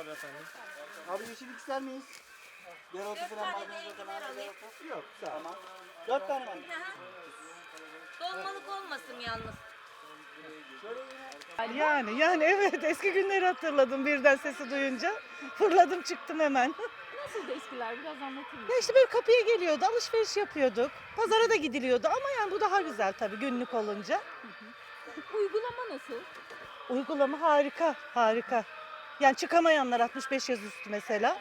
tabii efendim. Abi yeşillik ister miyiz? Dereotu falan tane de maydanoz enginar falan. Yok sağ ol. Dört tane mi? Dolmalık olmasın yalnız. Yani yani evet eski günleri hatırladım birden sesi duyunca. Fırladım çıktım hemen. Nasıl eskiler biraz anlatır mısın? Ya işte böyle kapıya geliyordu, alışveriş yapıyorduk. Pazara da gidiliyordu ama yani bu daha güzel tabii günlük olunca. Uygulama nasıl? Uygulama harika, harika. Yani çıkamayanlar 65 yaş üstü mesela.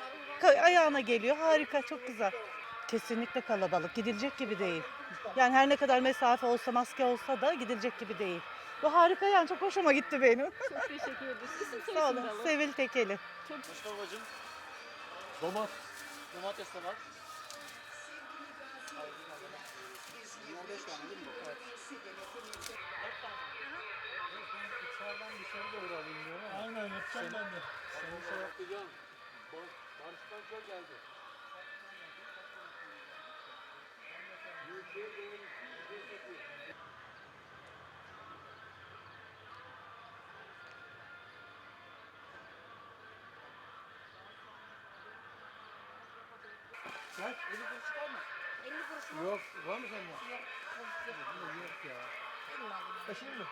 Ayağına geliyor, harika, çok güzel. Kesinlikle kalabalık, gidilecek gibi değil. Yani her ne kadar mesafe olsa, maske olsa da gidilecek gibi değil. Bu harika yani, çok hoşuma gitti benim. Çok teşekkür ederiz. İsim Sağ olun, alalım. Sevil Tekeli. Mustafa'cığım. Domat. Domates de var. Bunlar beş tane değil mi? Dışarı doğru alayım diyorum ama. Aynen yapacağım ben de. Senin şey yapacağım. Barış'tan çok geldi. Sen eli kuruş çıkar mı? 50 kuruş mu? Yok, var mı sende? Yok. yok. Yok ya. Taşıyayım mı?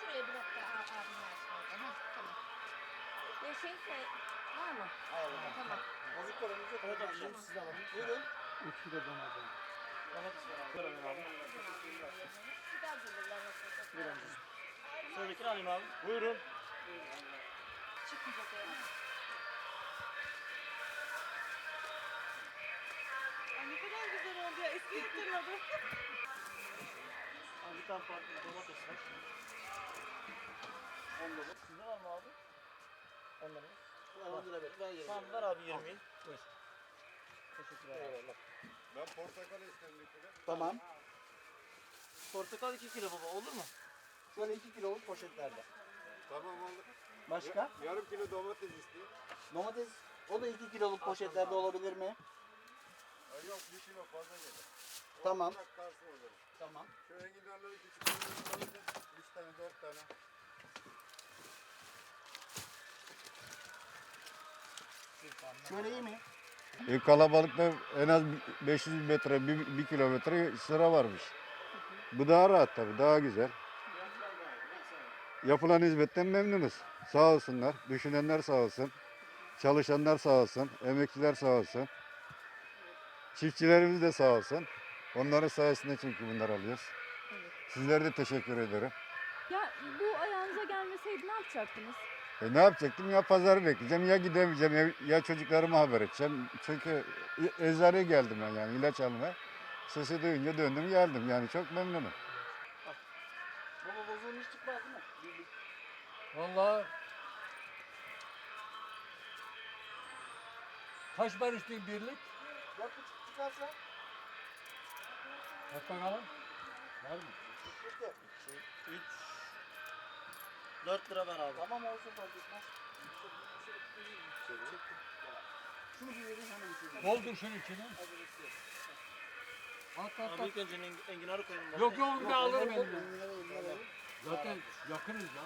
Şuraya bırak da abim versin orada. Ha, tamam. Ya şey say var mı? Hayır. Tamam. Bozuk paramız yok. Evet Oradan abiciğim, da- siz alın. Buyurun. 3 kilo domates. Domates var abi. Ver alayım abi. Güzel. Bir amcacığım. Sıradakini alayım abi. Buyurun. Çıkmayacak yani. Ay ne kadar güzel oldu ya, eski hatırladım. Bir tane farklı domates var. 10 domates. Sizde var mı abi? 10 lira. Ben on lira ver. Ben yerim. Tamam ver abi 20'yi. Buyur. Teşekkürler. Eyvallah. Ben portakal istedim bir kilo. Tamam. Portakal 2 kilo baba olur mu? Şöyle iki kiloluk poşetlerde. Tamam aldık. Başka? Yarım kilo domates istiyor. Domates o da iki kiloluk poşetlerde olabilir mi? Yok bir kilo fazla gelir. O Tamam. bırak kalsın o zaman. Tamam. Şu enginarları küçük olanları alacağım. Üç tane dört tane. Şöyle iyi mi? E, kalabalıkta en az 500 metre, 1, kilometre sıra varmış. Bu daha rahat tabii, daha güzel. Yapılan hizmetten memnunuz. Sağ olsunlar, düşünenler sağ olsun. Çalışanlar sağ olsun, emekçiler sağ olsun. Çiftçilerimiz de sağ olsun. Onların sayesinde çünkü bunları alıyoruz. Sizlere de teşekkür ederim. Ya bu ayağınıza gelmeseydi ne yapacaktınız? E ne yapacaktım? Ya pazarı bekleyeceğim ya gidemeyeceğim ya, ya çocuklarıma haber edeceğim. Çünkü e- eczaneye geldim ben yani ilaç almaya. Sesi duyunca döndüm geldim yani çok memnunum. Baba bozulmuş çıkmaz değil mi? Birlik. Vallahi kaç barışlık birlik? Dört buçuk çıkarsa Bak bakalım. Var mı? bitti. 3 4 lira ver abi. Tamam olsun fark etmez. Şunu bir verin hemen içelim. Doldur şunun içine. At at Abi at. ilk önce en- enginarı koyalım. Yok yok ben alırım ver. Zaten yakınız ya.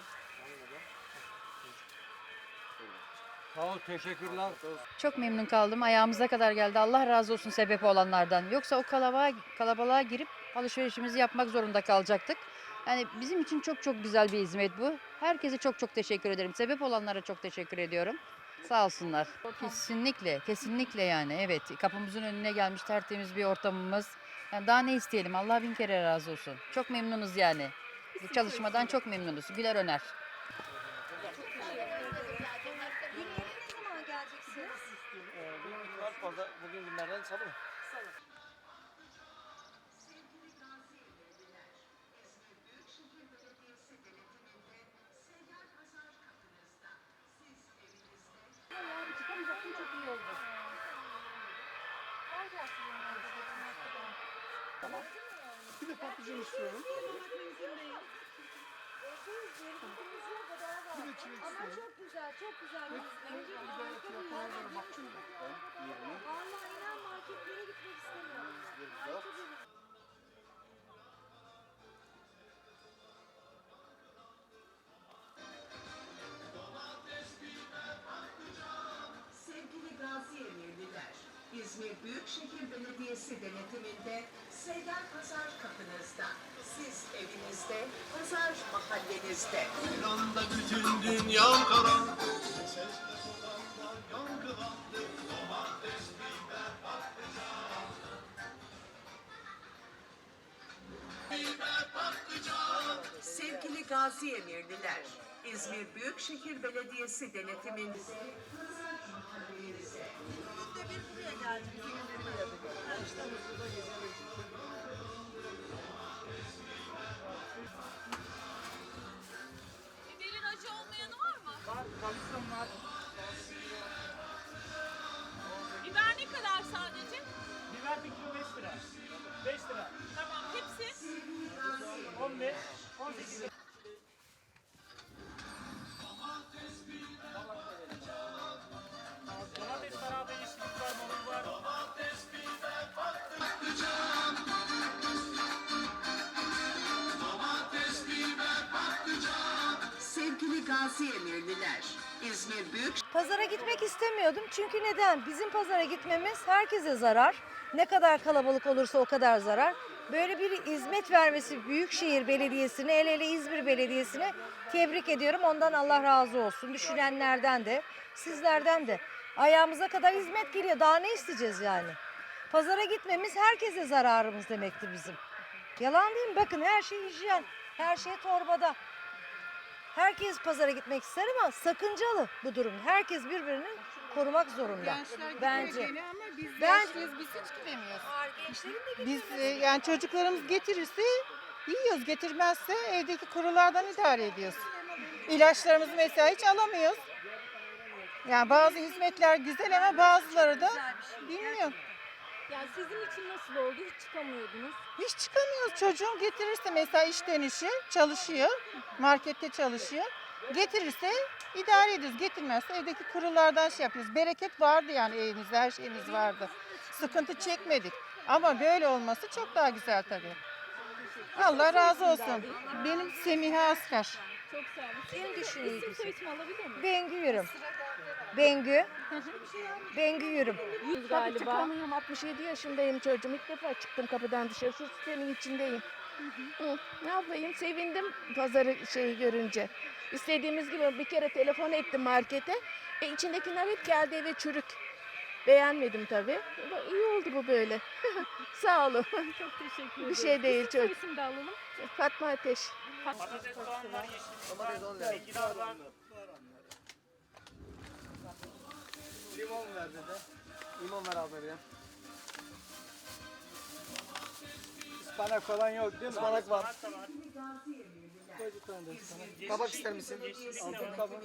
Sağ ol teşekkürler. Çok memnun kaldım. Ayağımıza kadar geldi. Allah razı olsun sebep olanlardan. Yoksa o kalabalığa, kalabalığa girip alışverişimizi yapmak zorunda kalacaktık. Yani bizim için çok çok güzel bir hizmet bu. Herkese çok çok teşekkür ederim. Sebep olanlara çok teşekkür ediyorum. Sağ olsunlar. Kesinlikle, kesinlikle yani. Evet, kapımızın önüne gelmiş tertemiz bir ortamımız. Yani daha ne isteyelim? Allah bin kere razı olsun. Çok memnunuz yani. Bu çalışmadan çok memnunuz. Güler Öner. Günleri ne zaman geleceksiniz? Ee, bugün var fazla. Bugün günlerden salı mı? Yani çıkamayacaktım çok iyi oldu. Bir de patlıcan istiyorum. Bir de çilek Ama istiyorum. çok güzel, çok güzel. Bir de harika bir fiyatlara yer. göre bakayım da. Ben 20. Vallahi inan marketlere gitmek Siz evinizde, pazar mahallenizde. anda bütün dünya karanlık. Sevgili Gazi Emirliler, İzmir Büyükşehir Belediyesi denetiminde. Günde bir buraya geldik, iki günde buraya. İşte burada gezelim. Emirliler, İzmir Büyük Pazara gitmek istemiyordum çünkü neden? Bizim pazara gitmemiz herkese zarar. Ne kadar kalabalık olursa o kadar zarar. Böyle bir hizmet vermesi Büyükşehir Belediyesi'ne, el ele İzmir Belediyesi'ne tebrik ediyorum. Ondan Allah razı olsun. Düşünenlerden de, sizlerden de. Ayağımıza kadar hizmet geliyor. Daha ne isteyeceğiz yani? Pazara gitmemiz herkese zararımız demekti bizim. Yalan değil mi? Bakın her şey hijyen. Her şey torbada. Herkes pazara gitmek ister ama sakıncalı bu durum. Herkes birbirini korumak zorunda. Bence. Ben Biz e, yani çocuklarımız getirirse yiyoruz, getirmezse evdeki kurulardan idare ediyoruz. İlaçlarımızı mesela hiç alamıyoruz. Yani bazı hizmetler güzel ama bazıları da bilmiyorum. Yani sizin için nasıl oldu? Hiç çıkamıyordunuz. Hiç çıkamıyoruz. Çocuğum getirirse mesela işten işi çalışıyor, markette çalışıyor. Getirirse idare ediyoruz. Getirmezse evdeki kurulardan şey yapıyoruz. Bereket vardı yani evimizde, her şeyimiz vardı. Sıkıntı çekmedik. Ama böyle olması çok daha güzel tabii. Allah razı olsun. Benim Semiha Askar. Çok sağ olun. En düşünüldüğü isim soyisim alabilir miyim? Bengü Yürüm. Bengü. Bengü Yürüm. Yüz Tabii galiba. çıkamıyorum. 67 yaşındayım çocuğum. İlk defa çıktım kapıdan dışarı. Şu sistemin içindeyim. Hı, ne yapayım? Sevindim pazarı şeyi görünce. İstediğimiz gibi bir kere telefon ettim markete. E, içindekiler hep geldi eve çürük. Beğenmedim tabii. Ama İyi oldu bu böyle. Sağ olun. Çok teşekkür Bir ederim. şey değil, İsim çok. soyisim de alalım. Fatma Ateş. Patates soğan var, yeşillik var, enginar var. Limon ver dede. Limon ver abi ya. Ispanak falan yok değil mi? Ispanak var. Kabak ister misin? Aldım kabak.